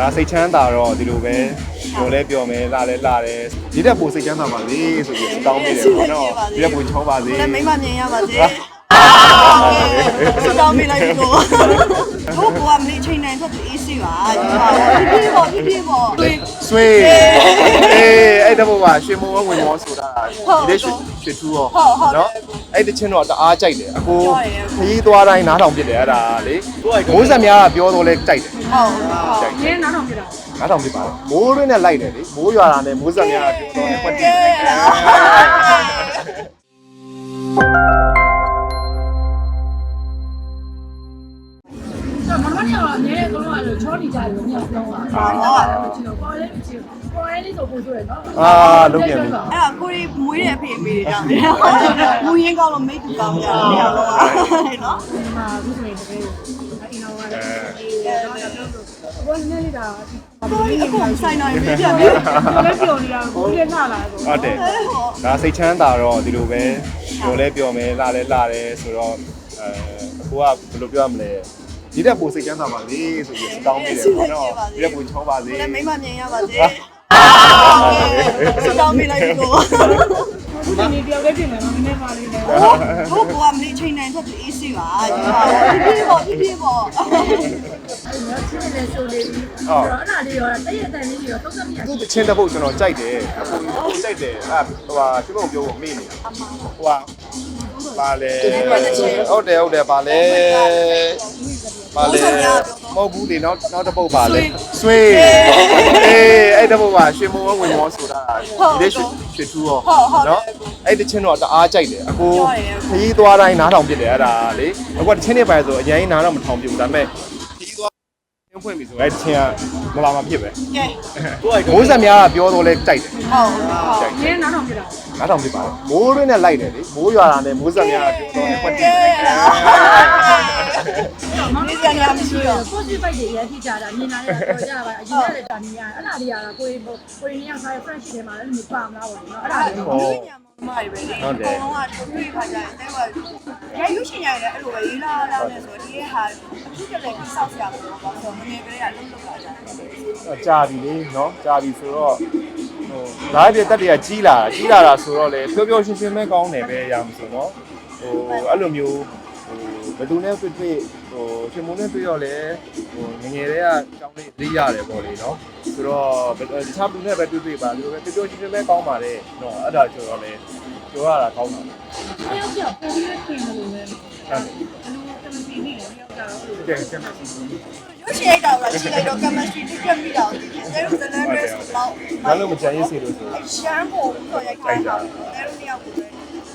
ဒါစိတ်ချမ်းသာတော့ဒီလိုပဲပြောလဲပြောမယ်လာလဲလာတယ်ဒီတက်ပိုစိတ်ချမ်းသာပါစေဆိုပြီးတောင်းပေးတယ်ပေါ့နော်ဒီတက်ပိုချောပါစေလည်းမိမမြင်ရပါစေစတောင်းမိလိုက်ပြီကိုဘိုးဘွားမလေးချိန်နိုင်တော့အေးစီပါဒီပါဒီပြပေါ့ဒီပြပေါ့ဆွေးအေးအဲ့တော့ပါရွှေမုံဝဝင်မောဆိုတာဒီလက်ရွှေရွှေထူးရောနော် အဲ့တချင်းတော့တအားကြိုက်တယ်အကိုခရီးသွားတိုင်းနားထောင်ပြတယ်အဲ့ဒါလေမိုးဆက်များကပြောတော့လဲကြိုက်တယ်ဟုတ်ဟုတ်ကြိုက်ရင်းနားထောင်ပြတာနားထောင်ပြပါမိုးရင်းနဲ့လိုက်တယ်လေမိုးရွာတာနဲ့မိုးဆက်များကပြောတော့လဲပတ်တည်တယ်ဆိုတော့မမနဲ့ကတော့အများနဲ့ကတော့အဲ့လိုချောနေကြတယ်ညောင်းပြောတာဟုတ်တယ်ချီတော့ပေါ်လေးချီပေါ် လေးဆိုပို့ဆိုရနော်အာလုံးပြန်ပြီအဲ့ဒါကိုရီမွေးတဲ့အဖေအမေတွေကြောင့်မူရင်းကောင်းလို့မိတ်တူကောင်းကြတယ်နော်နော်ဒီမှာအခုဆိုရင်တကယ်အင်းတော်ကလည်းအေးတော့တော့ဘောနေလေးတာကိုရီအခုဆိုင်နိုင်ပြီပြပြီလည်းပြောနေတာကိုလည်းနားလာဆိုဟုတ်တယ်ဒါစိတ်ချမ်းသာတော့ဒီလိုပဲပြောလဲပြောမယ်လာလဲလာတယ်ဆိုတော့အဲအကိုကဘယ်လိုပြောရမလဲဒီတက်ပိုစိတ်ချမ်းသာပါစေဆိုပြီးတောင်းပေးတယ်ပေါ့နော်ဒီတက်ပိုချောပါစေလည်းမိမမြင်ရပါစေ စတောင်းမိလိုက်ပြီကိုအခုဒီနေ့တယောက်လေးပြင်မယ်မမနဲ့ပါလေးနဲ့ဘိုးဘွားမလေးချိန်နိုင်တော့အေးစီပါဒီပြပေါ့ဒီပြပေါ့အဲ့တော့ချင်းနေဆိုလေးပြီးတော့အဲ့ဒါလေးရောတည့်ရတဲ့လေးရောသုံးသပ်မြတ်သူ့တချင်းတစ်ပုတ်ကျွန်တော်ကြိုက်တယ်အကိုကိုကြိုက်တယ်အဲဟိုဟာကျွန်တော်ပြောဖို့မေ့နေတာဟိုဟာပါလေဟုတ်တယ်ဟုတ်တယ်ပါလေပါလေ မဟုတ်ဘူးလေနောက်နောက်တစ်ပုတ်ပါလေဆွေးအေးအဲ့တစ်ပုတ်ပါရွှေမုံဝင်မောဆိုတာဒီလက်ရွှေရွှေထူးရောနော်အဲ့တချင်းတော့တအားကြိုက်တယ်အကိုခရီးသွားတိုင်းနားထောင်ပြတယ်အဲ့ဒါလေအကိုတချင်းနေပါဆိုအရင်နားတော့မထောင်ပြဘူးဒါပေမဲ့ခရီးသွားရုံးဖွင့်ပြီဆိုအဲ့တချင်းကမလာမဖြစ်ပဲကဲမိုးဆက်များကပြောတော့လဲကြိုက်တယ်ဟုတ်ဟုတ်ရင်းနားထောင်ပြတာနားထောင်ပြပါမိုးရင်းနဲ့လိုက်တယ်လေမိုးရွာတာနဲ့မိုးဆက်များကပြောတော့လဲပတ်တ ည်တယ်မမကလည်းမရှိတော့ positive vibe တွေရရှိကြတာမြင်လာတဲ့တော့ကြပါအရင်ကလည်းတာနေရအဲ့ဒါတွေကတော့ကိုယ်ကိုယ်နေရောက်စား friend ရှိတယ်မှာလည်းမပါမလားပေါ့နော်အဲ့ဒါတွေဒီညမှာမရပဲလေအကုန်လုံးကတွေ့ခါကြတယ်တဲ့ကရိုက်ရွှေရှင်ရတယ်အဲ့လိုပဲရေးလာလာနေဆိုဒီဟာအခုတည်းကစောက်ကြပါတော့ဆိုတော့ငငယ်ကလေးကအလုံးလုံးလာကြတယ်ကြာပြီလေနော်ကြာပြီဆိုတော့ဟိုဒါပြတက်တွေကကြီးလာတာကြီးလာတာဆိုတော့လေပျော်ပျော်ရွှင်ရွှင်ပဲကောင်းတယ်ပဲရမှာဆိုတော့ဟိုအဲ့လိုမျိုး ဟိုဘယ်သူနဲ့တွေ့တွေ့ဟိုရှင်မုံနဲ့တွေ့ရောလေဟိုငငယ်တွေကကြောင်းလေးသိရတယ်ပေါ့လေနော်ဆိုတော့တခြားလူနဲ့ပဲတွေ့တွေ့ပါဒီလိုပဲပျော်ပျော်ရွှင်ရွှင်ပဲကောင်းပါလေနော်အဲ့ဒါဆိုတော့လေပြောရတာကောင်းတာတယောက်ပြောက်ပုံပြီးပြင်လို့လည်းဟုတ်တယ်ဘလူးကမစီနေတယ်တယောက်ကတော့ကဲကျန်ပါစီရွှေရှင်ရိုက်တာကကြည့်လိုက်တော့ chemistry တစ်ချက်ပြီးတော့ဒီအဲလိုဇလန်ဒရက်ဆိုတော့ဘာလို့မကြံရေးစီလို့ဆိုအရှမ်းပေါ်ဆိုရိုက်ခိုင်းတာအဲလိုမျိုးကို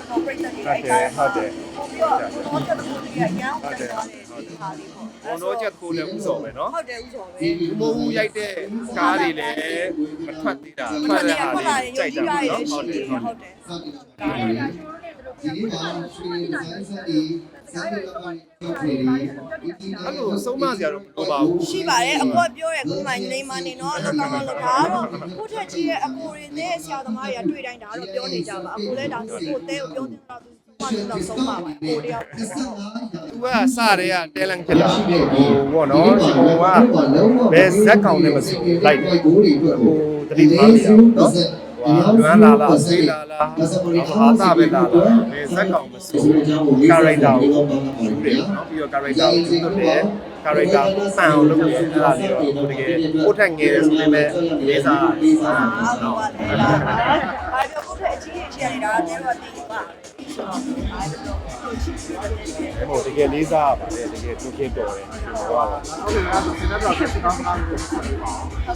တော့ပြိတ္တတွေရိုက်တာဟုတ်တယ်ပြီးတော့တော့ ချက်တူကြီးအရောင်းပြန်သွားတယ်ဒီဟာလေးပေါ့ဘုံတော့ချက်ကိုလည်းဥစော်ပဲနော်ဟုတ်တယ်ဥဆောင်ပဲဒီမိုးဘူးရိုက်တဲ့ကားတွေလည်းမထွက်သေးတာထွက်တဲ့ဟာတွေကြိုက်တာနော်ဟုတ်တယ်ဟုတ်တယ်တယ်ဒါလည်းဒါချိုးလို့လည်းတို့ပြောပြတာဆိုတော့ဒီတိုင်းအဲ့ဒါတော့တော့ဒီမှာတက်ပြီးတာအဲ့လိုဆုံးမစရာတော့မလိုပါဘူးရှိပါတယ်အကိုကပြောရဲကိုမှနေမနေတော့လောက်ကောင်းလောက်ဒါတော့ကိုထက်ကြီးရဲ့အကိုရင်းနဲ့ဆရာသမားတွေကတွေ့တိုင်းဒါတော့ပြောနေကြပါအကိုလည်းဒါဆိုကိုတဲကိုပြောနေတာသူ မှတော့ဆုံးပါပါအကိုတယောက်သူကစတဲ့ကတဲလန်ဖြစ်လာဟိုဘောနော်ဒီကောင်ကဘယ်ဇက်ကောင်နဲ့မစလိုက်ဘူးဟိုတတိထားနေရနော်ဟိုကလာလာဆေးလာလာဟာတာပဲလာလာဘယ်ဇက်ကောင်မစကာရိုက်တာကိုပြီးတယ်နော်ပြီးတော့ကာရိုက်တာကိုသူတို့လည်းကာရိုက်တာကိုစံအောင်လုပ်ပြီးအဲ့ဒါလေးတော့တကယ်ကိုထက်ငယ်တယ်ဆိုပေမဲ့လေးစားအားလုံးကလည်းလာပါ အားပြောကိုထက်အကြီးကြီးရှိနေတာတဲတော့တည်ပါအားလုံးချစ်ချစ်တယ်အဲ့ဟိုတကယ်လေးစားပါတယ်တကယ်သူကင်းတော်တယ်ဟိုကတော့ဟုတ်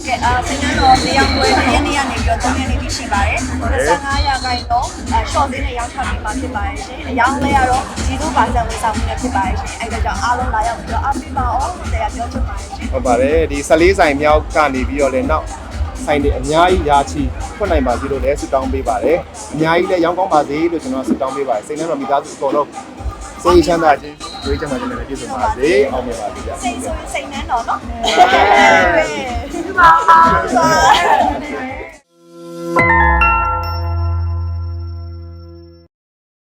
ကဲ့အာစနေတော့နေရာပွဲနေ့နေ့ကနေပြီးတော့သုံးရက်နေ့ထိရှိပါတယ်25ရာခိုင်တော့အရှော့သေးနဲ့ရောက်ချပြီးမှဖြစ်ပါတယ်ရှင်အရောင်းလဲရတော့ဒီလိုပါစံဝန်ဆောင်မှုနဲ့ဖြစ်ပါတယ်ရှင်အဲ့ဒါကြောင့်အားလုံးလာရောက်ပြီးတော့အားပေးပါအောင်တရားပြောချင်ပါတယ်ရှင်ဟုတ်ပါတယ်ဒီ14ဆိုင်မြောက်ကနေပြီးတော့လည်းနောက် ဆိုင်တွေအများကြီးရာချီဖွင့်နိုင်ပါစေလို့လည်းဆုတောင်းပေးပါတယ်အများကြီးလည်းရောင်းကောင်းပါစေလို့ကျွန်တော်ဆုတောင်းပေးပါတယ်စိတ်နဲ့တော့မိသားစုအကုန်လုံးစိတ်ချမ်းသာခြင်းဝေးချမ်းသာခြင်းနဲ့ပြည့်စုံပါစေအောင်မြင်ပါစေဗျာစိတ်ဆိုရင်စိတ်နှမ်းတော့နော်ဒီမှာ